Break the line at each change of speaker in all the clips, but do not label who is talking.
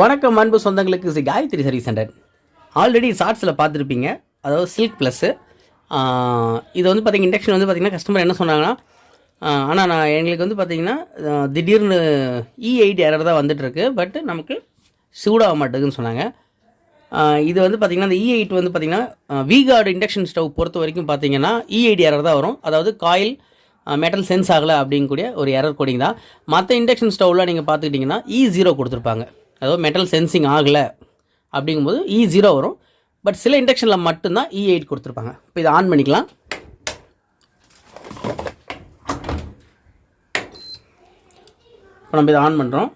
வணக்கம் அன்பு சொந்தங்களுக்கு. இது காயத்ரி சர்வீஸ் சென்டர் ஆல்ரெடி ஷார்ட்ஸில் பார்த்துருப்பீங்க. அதாவது சில்க் ப்ளஸ்ஸு இது வந்து பார்த்தீங்க இண்டக்ஷன் வந்து பார்த்தீங்கன்னா கஸ்டமர் என்ன சொன்னாங்கன்னா ஆனால் நான் எங்களுக்கு வந்து பார்த்தீங்கன்னா திடீர்னு இ எயிட் எரர் தான் வந்துட்டுருக்கு. பட் நமக்கு சூடாக மாட்டேங்குதுன்னு சொன்னாங்க. இது வந்து பார்த்தீங்கன்னா இந்த இ e எயிட் வந்து பார்த்தீங்கன்னா விகார்டு இண்டக்ஷன் ஸ்டவ் பொறுத்த வரைக்கும் பார்த்தீங்கன்னா இஐடி e எரர் தான் வரும். அதாவது காயில் மெட்டல் சென்ஸ் ஆகலை அப்படிங்கக்கூடிய ஒரு எரர் கோடிங் தான். மற்ற இண்டக்ஷன் ஸ்டவ்லாம் நீங்கள் பார்த்துக்கிட்டிங்கன்னா இ e ஜீரோ கொடுத்துருப்பாங்க. அதாவது மெட்டல் சென்சிங் ஆகலை அப்படிங்கும்போது e இ ஜீரோ வரும். பட் சில இண்டக்ஷனில் மட்டும்தான் e இ எயிட் கொடுத்துருப்பாங்க. இப்போ இதை ஆன் பண்ணிக்கலாம். இப்போ நம்ம இதை ஆன் பண்ணுறோம்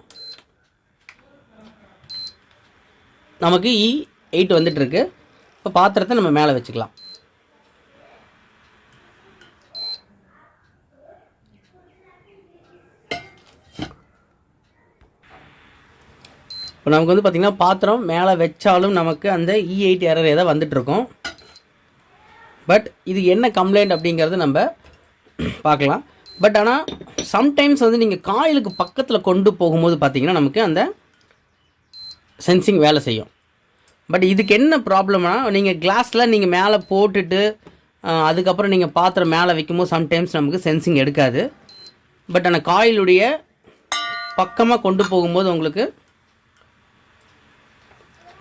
நமக்கு e இ எயிட் வந்துட்டுருக்கு இப்போ பாத்திரத்தை நம்ம மேலே வச்சுக்கலாம். இப்போ நமக்கு வந்து பார்த்திங்கன்னா பாத்திரம் மேலே வச்சாலும் நமக்கு அந்த e இ எயிட் எரர் ஏதாவது வந்துட்டுருக்கும். பட் இது என்ன கம்ப்ளைண்ட் அப்படிங்கிறது நம்ம பார்க்கலாம். பட் ஆனால் சம்டைம்ஸ் வந்து நீங்கள் காயிலுக்கு பக்கத்தில் கொண்டு போகும்போது பார்த்தீங்கன்னா நமக்கு அந்த சென்சிங் வேலை செய்யும். பட் இதுக்கு என்ன ப்ராப்ளம்னா நீங்கள் கிளாஸில் நீங்கள் மேலே போட்டுட்டு அதுக்கப்புறம் நீங்கள் பாத்திரம் மேலே வைக்கும்போது சம்டைம்ஸ் நமக்கு சென்சிங் எடுக்காது. பட் ஆனால் காயிலுடைய பக்கமாக கொண்டு போகும்போது உங்களுக்கு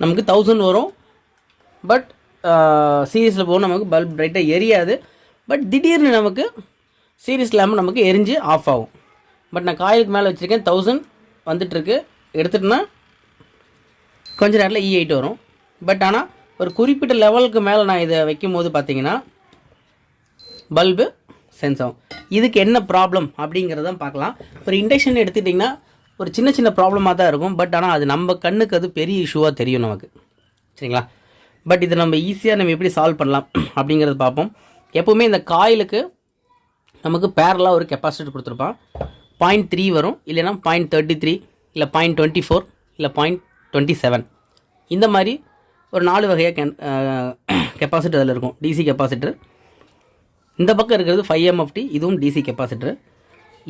நமக்கு தௌசண்ட் வரும். பட் சீரியஸில் போகும் நமக்கு பல்ப் பிரைட்டாக எரியாது. பட் திடீர்னு நமக்கு சீரியஸ் இல்லாமல் நமக்கு எரிஞ்சு ஆஃப் ஆகும். பட் நான் காயிலுக்கு மேலே வச்சுருக்கேன் தௌசண்ட் வந்துட்டுருக்கு. எடுத்துட்டேன்னா கொஞ்ச நேரத்தில் இ e எயிட் வரும். பட் ஆனால் ஒரு குறிப்பிட்ட லெவலுக்கு மேலே நான் இதை வைக்கும் போது பார்த்தீங்கன்னா பல்பு சென்ஸ் ஆகும். இதுக்கு என்ன ப்ராப்ளம் அப்படிங்கிறத பார்க்கலாம். ஒரு இண்டக்ஷன் எடுத்துட்டிங்கன்னா ஒரு சின்ன சின்ன ப்ராப்ளமாக தான் இருக்கும். பட் ஆனால் அது நம்ம கண்ணுக்கு அது பெரிய இஷ்யூவாக தெரியும் நமக்கு. சரிங்களா? பட் இதை நம்ம ஈஸியாக நம்ம எப்படி சால்வ் பண்ணலாம் அப்படிங்கிறத பார்ப்போம். எப்போவுமே இந்த காயிலுக்கு நமக்கு பேரலாக ஒரு கெப்பாசிட்டி கொடுத்துருப்பான். பாயிண்ட் த்ரீ வரும். இல்லைனா பாயிண்ட் தேர்ட்டி த்ரீ இல்லை பாயிண்ட் டுவெண்ட்டி ஃபோர் இல்லை பாயிண்ட் டுவெண்ட்டி செவன் இந்த மாதிரி ஒரு நாலு வகையாக கென் கெப்பாசிட்டர் அதில் இருக்கும். டிசி கெப்பாசிட்டர் இந்த பக்கம் இருக்கிறது ஃபைவ் எம்எஃப்டி இதுவும் டிசி கெப்பாசிட்டர்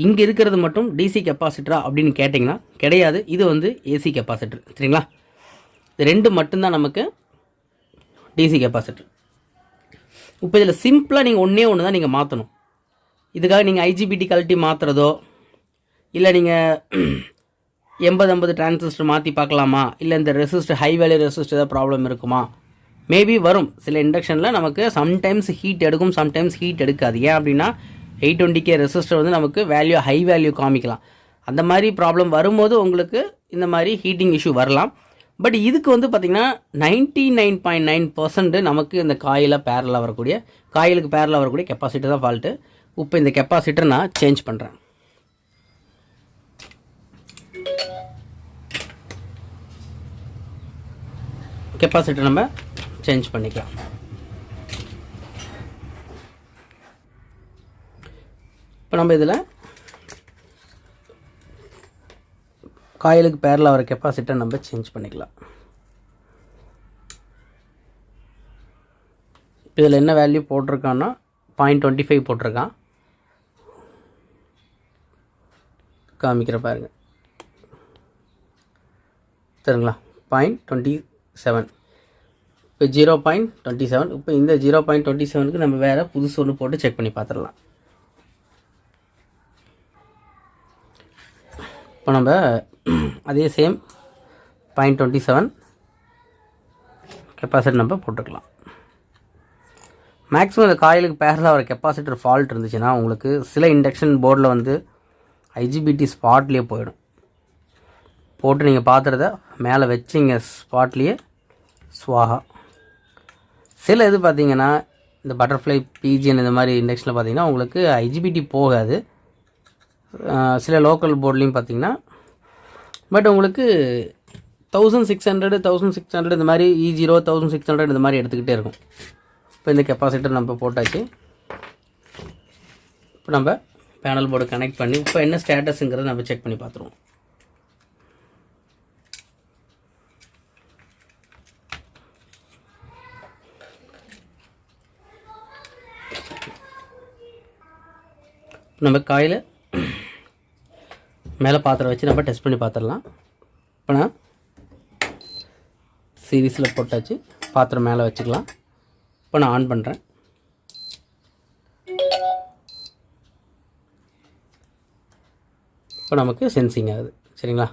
இங்கே இருக்கிறது மட்டும் டிசி கெப்பாசிட்டரா அப்படின்னு கேட்டிங்கன்னா கிடையாது. இது வந்து ஏசி கெப்பாசிட்டர் சரிங்களா? இது ரெண்டு மட்டும்தான் நமக்கு டிசி கெப்பாசிட்டர் இப்போ இதில் சிம்பிளாக நீங்கள் ஒன்றே ஒன்று தான் நீங்கள் மாற்றணும் இதுக்காக நீங்கள் ஐஜிபிடி கழட்டி மாற்றுறதோ இல்லை நீங்கள் எண்பது ஐம்பது டிரான்சிஸ்டர் மாற்றி பார்க்கலாமா? இல்லை இந்த ரெசிஸ்டர் ஹை வேல்யூ ரெசிஸ்டர் ஏதாவது ப்ராப்ளம் இருக்குமா? மேபி வரும். சில இண்டக்ஷனில் நமக்கு சம்டைம்ஸ் ஹீட் எடுக்கும் சம்டைம்ஸ் ஹீட் எடுக்காது. ஏன் அப்படின்னா எயிட் டுவெண்ட்டி கே ரெசிஸ்டர் வந்து நமக்கு வேல்யூ ஹை வேல்யூ காமிக்கலாம். அந்த மாதிரி ப்ராப்ளம் வரும்போது உங்களுக்கு இந்த மாதிரி ஹீட்டிங் இஷ்யூ வரலாம். பட் இதுக்கு வந்து பார்த்திங்கன்னா ninety nine point nine percent நமக்கு இந்த காயில் பேரலாக வரக்கூடிய காயிலுக்கு பேரலாக வரக்கூடிய கெப்பாசிட்டி தான் ஃபால்ட்டு இப்போ இந்த கெப்பாசிட்டர் நான் சேஞ்ச் பண்ணுறேன் கெப்பாசிட்டர் நம்ம சேஞ்ச் பண்ணிக்கலாம். இப்போ நம்ம இதில் காயிலுக்கு பேரில் வர கெப்பாசிட்டை நம்ம சேஞ்ச் பண்ணிக்கலாம். இதில் என்ன வேல்யூ போட்டிருக்கான்னா பாயிண்ட் டுவெண்ட்டி ஃபைவ் போட்டிருக்கான். காமிக்கிற பாருங்க. சரிங்களா பாயிண்ட் டுவெண்ட்டி செவன் இப்போ ஜீரோ பாயிண்ட் டுவெண்ட்டி செவன் இப்போ இந்த ஜீரோ பாயிண்ட் டுவெண்ட்டி செவனுக்கு நம்ம வேறு புதுசு ஒன்று போட்டு செக் பண்ணி பார்த்துடலாம். இப்போ நம்ம அதே same point twenty seven capacity நம்ம போட்டுக்கலாம். மேக்ஸிமம் இந்த காயிலுக்கு பேரலாக ஒரு கெப்பாசிட்டர் ஃபால்ட் இருந்துச்சுன்னா உங்களுக்கு சில இண்டக்ஷன் போர்டில் வந்து ஐஜிபிடி ஸ்பாட்லேயே போயிடும். போட்டு நீங்கள் பார்த்துறத மேலே வச்சிங்க ஸ்பாட்லேயே சுவாகா. சில இது பார்த்தீங்கன்னா இந்த பட்டர்ஃப்ளை பிஜிஎன் இந்த மாதிரி இண்டக்ஷனில் பார்த்தீங்கன்னா உங்களுக்கு ஐஜிபிடி போகாது. சில லோக்கல் போர்ட்லேயும் பார்த்தீங்கன்னா பட் உங்களுக்கு thousand six hundred thousand six hundred இந்த மாதிரி E zero thousand six hundred இந்த மாதிரி எடுத்துக்கிட்டே இருக்கும். இப்போ இந்த கெப்பாசிட்டர் நம்ம போட்டாச்சு. இப்போ நம்ம பேனல் போர்டு கனெக்ட் பண்ணி இப்போ என்ன ஸ்டேட்டஸுங்கிறத நம்ம செக் பண்ணி பார்த்துருவோம் நம்ம காயில் மேலே பாத்திரம் வச்சு நம்ம டெஸ்ட் பண்ணி பார்த்துடலாம் இப்போ நான் சீரீஸில் போட்டாச்சு. பாத்திரம் மேலே வச்சுக்கலாம். இப்போ நான் ஆன் பண்ணுறேன் இப்போ நமக்கு சென்சிங் ஆகுது. சரிங்களா?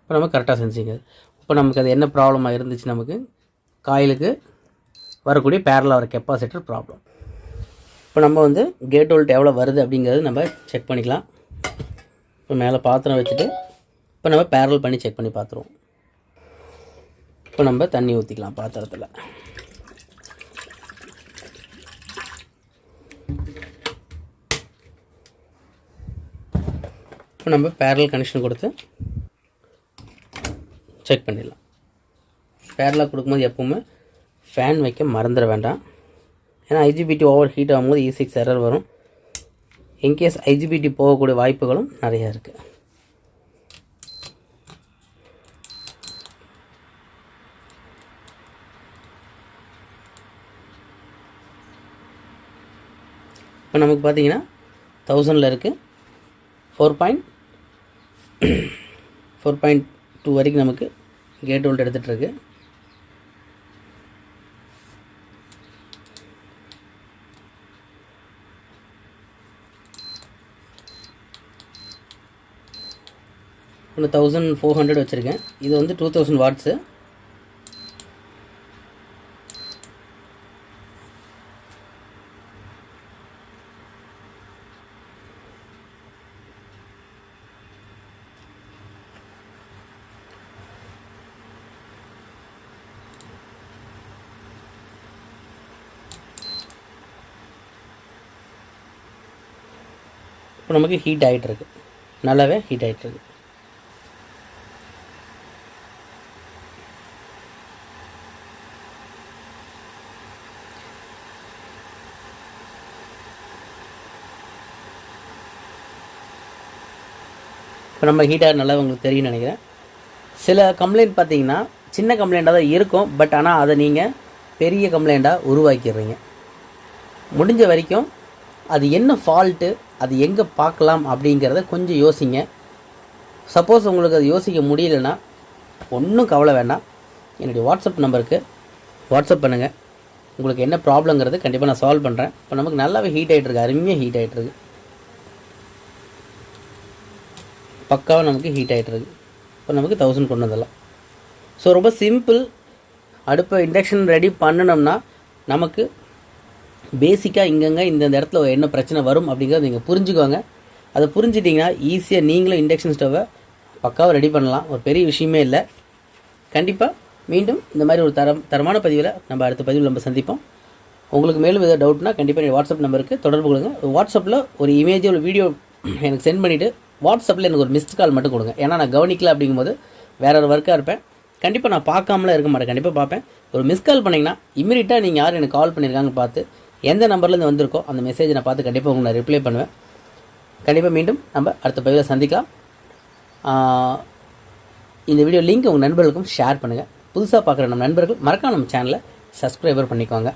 இப்போ நமக்கு கரெக்டாக சென்சிங் ஆகுது. இப்போ நமக்கு அது என்ன ப்ராப்ளமாக இருந்துச்சு நமக்கு? காயிலுக்கு வரக்கூடிய பேரலாக வர கெப்பாசிட்டர் ப்ராப்ளம் இப்போ நம்ம வந்து கேட் வோல்ட் எவ்வளோ வருது அப்படிங்கிறது நம்ம செக் பண்ணிக்கலாம். இப்போ மேலே பாத்திரம் வச்சுட்டு இப்போ நம்ம பேரல் பண்ணி செக் பண்ணி பார்த்துருவோம். இப்போ நம்ம தண்ணி ஊற்றிக்கலாம் பாத்திரத்தில். இப்போ நம்ம பேரல் கனெக்ஷன் கொடுத்து செக் பண்ணிடலாம். பேரலாக கொடுக்கும்போது எப்போவுமே ஃபேன் வைக்க மறந்துட வேண்டாம். ஏன்னா ஐஜிபிடி ஓவர் ஹீட் ஆகும்போது இ சிக்ஸ் எரர் வரும். இன்கேஸ் ஐஜிபிடி போகக்கூடிய வாய்ப்புகளும் நிறையா இருக்குது இப்போ நமக்கு பார்த்தீங்கன்னா தௌசண்டில் இருக்குது four point four point two வரைக்கும் நமக்கு கேட் வோல்ட் எடுத்துகிட்ருக்கு ஒன்று தௌசண்ட் ஃபோர் ஹண்ட்ரட் வச்சுருக்கேன். இது வந்து டூ தௌசண்ட் வாட்ஸு இப்போ நமக்கு ஹீட் ஆகிட்டுருக்கு நல்லாவே ஹீட் ஆகிட்டுருக்கு இப்போ நம்ம ஹீட்டாக நல்லா உங்களுக்கு தெரியும்னு நினைக்கிறேன். சில கம்ப்ளைண்ட் பார்த்தீங்கன்னா சின்ன கம்ப்ளைண்ட்டாக தான் இருக்கும் பட் ஆனால் அதை நீங்கள் பெரிய கம்ப்ளைண்ட்டாக உருவாக்கிடுறீங்க. முடிஞ்ச வரைக்கும் அது என்ன ஃபால்ட்டு அது எங்கே பார்க்கலாம் அப்படிங்கிறத கொஞ்சம் யோசிங்க. சப்போஸ் உங்களுக்கு அது யோசிக்க முடியலன்னா ஒன்றும் கவலை வேண்டாம். என்னுடைய வாட்ஸ்அப் நம்பருக்கு வாட்ஸ்அப் பண்ணுங்கள் உங்களுக்கு என்ன ப்ராப்ளங்கிறது கண்டிப்பாக நான் சால்வ் பண்ணுறேன் இப்போ நமக்கு நல்லாவே ஹீட் ஆகிட்டுருக்கு அருமையாக ஹீட் ஆகிட்டு இருக்கு பக்காவாக நமக்கு ஹீட் ஆகிட்டுருக்கு இப்போ நமக்கு தௌசண்ட் கொண்டு வந்துடலாம். ஸோ ரொம்ப சிம்பிள் அடுப்பை இண்டக்ஷன் ரெடி பண்ணணும்னா நமக்கு பேசிக்காக இங்கங்கே இந்தந்த இடத்துல என்ன பிரச்சனை வரும் அப்படிங்கிறத நீங்கள் புரிஞ்சுக்கோங்க. அதை புரிஞ்சிட்டிங்கன்னா ஈஸியாக நீங்களும் இண்டக்ஷன் ஸ்டவ்வை பக்காவாக ரெடி பண்ணலாம். ஒரு பெரிய விஷயமே இல்லை. கண்டிப்பாக மீண்டும் இந்த மாதிரி ஒரு தரம் தரமான பதிவில் நம்ம அடுத்த பதிவில் நம்ம சந்திப்போம். உங்களுக்கு மேலும் எதாவது டவுட்னா கண்டிப்பாக வாட்ஸ்அப் நம்பருக்கு தொடர்பு கொடுங்க வாட்ஸ்அப்பில் ஒரு இமேஜ் ஒரு வீடியோ எனக்கு சென்ட் பண்ணிவிட்டு வாட்ஸ்அப்பில் எனக்கு ஒரு மிஸ்ட் கால் மட்டும் கொடுங்க. ஏன்னா நான் கவனிக்கல அப்படிங்கும்போது வேற ஒரு ஒர்க்காக இருப்பேன். கண்டிப்பாக நான் பார்க்காமலாம் இருக்க மாட்டேன். கண்டிப்பாக பார்ப்பேன். ஒரு மிஸ் கால் பண்ணிங்கன்னா இமீடியட்டாக நீங்கள் யார் எனக்கு கால் பண்ணியிருக்காங்கன்னு பார்த்து எந்த நம்பர்லேருந்து வந்திருக்கோ அந்த மெசேஜை நான் பார்த்து கண்டிப்பாக உங்களை நான் ரிப்ளை பண்ணுவேன். கண்டிப்பாக மீண்டும் நம்ம அடுத்த பதிவில் சந்திக்கலாம். இந்த வீடியோ லிங்க் உங்கள் நண்பர்களுக்கும் ஷேர் பண்ணுங்கள் புதுசாக பார்க்குற நம்ம நண்பர்கள் மறக்காம நம்ம சேனலை சப்ஸ்கிரைபர் பண்ணிக்கோங்க.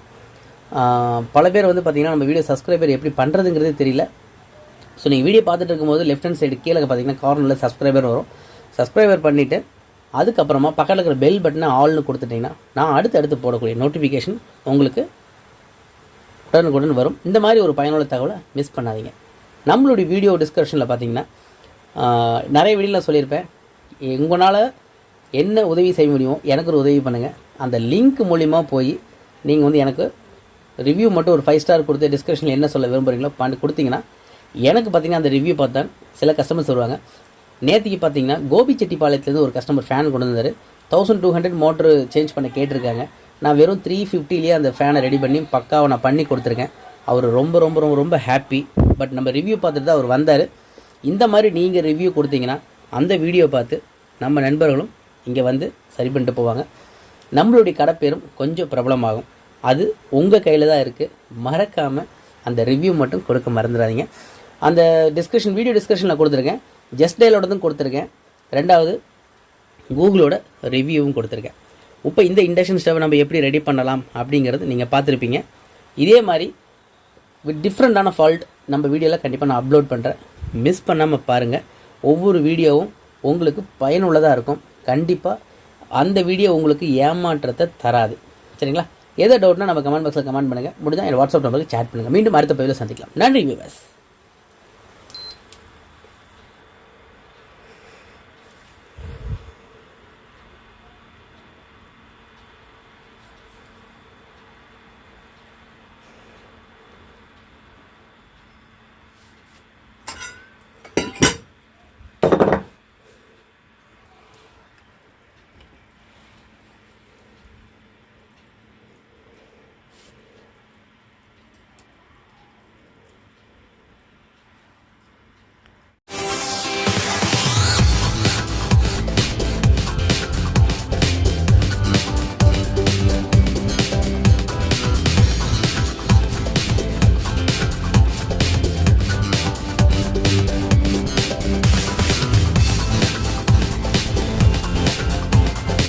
பல பேர் வந்து பார்த்திங்கன்னா நம்ம வீடியோ சப்ஸ்கிரைபர் எப்படி பண்ணுறதுங்கிறதே தெரியல. ஸோ நீங்கள் வீடியோ பார்த்துட்டு இருக்கும்போது லெஃப்ட் ஹேண்ட் சைடு கீழே பார்த்தீங்கன்னா கார்னரில் சப்ஸ்கிரைபர் வரும். சப்ஸ்கிரைபர் பண்ணிவிட்டு அதுக்கப்புறமா பக்கத்தில் இருக்கிற பெல் பட்டனை ஆல்னு கொடுத்துட்டிங்கன்னா நான் அடுத்து அடுத்து போடக்கூடிய நோட்டிஃபிகேஷன் உங்களுக்கு உடனுக்குடன் வரும். இந்த மாதிரி ஒரு பயனுள்ள தகவலை மிஸ் பண்ணாதீங்க. நம்மளுடைய வீடியோ டிஸ்கிரிப்ஷனில் பார்த்தீங்கன்னா நிறைய வீடியோவில் சொல்லியிருப்பேன். உங்களால் என்ன உதவி செய்ய முடியுமோ எனக்கு ஒரு உதவி பண்ணுங்கள் அந்த லிங்க் மூலிமா போய் நீங்கள் வந்து எனக்கு ரிவ்யூ மட்டும் ஒரு ஃபைவ் ஸ்டார் கொடுத்து டிஸ்கிரிப்ஷனில் என்ன சொல்ல விரும்புகிறீங்களோ பண்ணி கொடுத்தீங்கன்னா எனக்கு பார்த்தீங்கன்னா அந்த ரிவ்யூ பார்த்தா சில கஸ்டமர்ஸ் வருவாங்க. நேற்றுக்கு பார்த்தீங்கன்னா கோபிச்செட்டிப்பாளையத்துலேருந்து ஒரு கஸ்டமர் ஃபேன் கொண்டு வந்தார். Thousand two hundred motor change பண்ண கேட்டிருக்காங்க. நான் வெறும் த்ரீ ஃபிஃப்டிலேயே அந்த ஃபேனை ரெடி பண்ணி பக்காவை நான் பண்ணி கொடுத்துருக்கேன். அவர் ரொம்ப ரொம்ப ரொம்ப ரொம்ப ஹாப்பி பட் நம்ம ரிவ்யூ பார்த்துட்டு தான் அவர் வந்தார். இந்த மாதிரி நீங்கள் ரிவ்யூ கொடுத்தீங்கன்னா அந்த வீடியோ பார்த்து நம்ம நண்பர்களும் இங்கே வந்து சரி பண்ணிட்டு போவாங்க. நம்மளுடைய கடை பேரும் கொஞ்சம் பிரபலமாகும். அது உங்கள் கையில் தான் இருக்குது மறக்காமல் அந்த ரிவ்யூ மட்டும் கொடுக்க மறந்துடாதீங்க. அந்த டிஸ்கஷன் வீடியோ டிஸ்கஷனில் கொடுத்துருக்கேன். ஜஸ்ட் டயலோடதும் கொடுத்துருக்கேன். ரெண்டாவது கூகுளோட ரிவ்யூவும் கொடுத்துருக்கேன். இப்போ இந்த இண்டக்ஷன் ஸ்டவ் நம்ம எப்படி ரெடி பண்ணலாம் அப்படிங்கிறது நீங்கள் பார்த்துருப்பீங்க. இதே மாதிரி வித் டிஃப்ரெண்ட்டான ஃபால்ட் நம்ம வீடியோவில் கண்டிப்பாக நான் அப்லோட் பண்ணுறேன் மிஸ் பண்ணாமல் பாருங்கள் ஒவ்வொரு வீடியோவும் உங்களுக்கு பயனுள்ளதாக இருக்கும். கண்டிப்பாக அந்த வீடியோ உங்களுக்கு ஏமாற்றத்தை தராது. சரிங்களா? எதை டவுட்னா நம்ம கமெண்ட் பாக்ஸில் கமெண்ட் பண்ணுங்கள் முடிஞ்சால் என் வாட்ஸ்அப் நம்பருக்கு சேட் பண்ணுங்கள் மீண்டும் அடுத்த பதிவில் சந்திக்கலாம். நன்றி விவாஸ்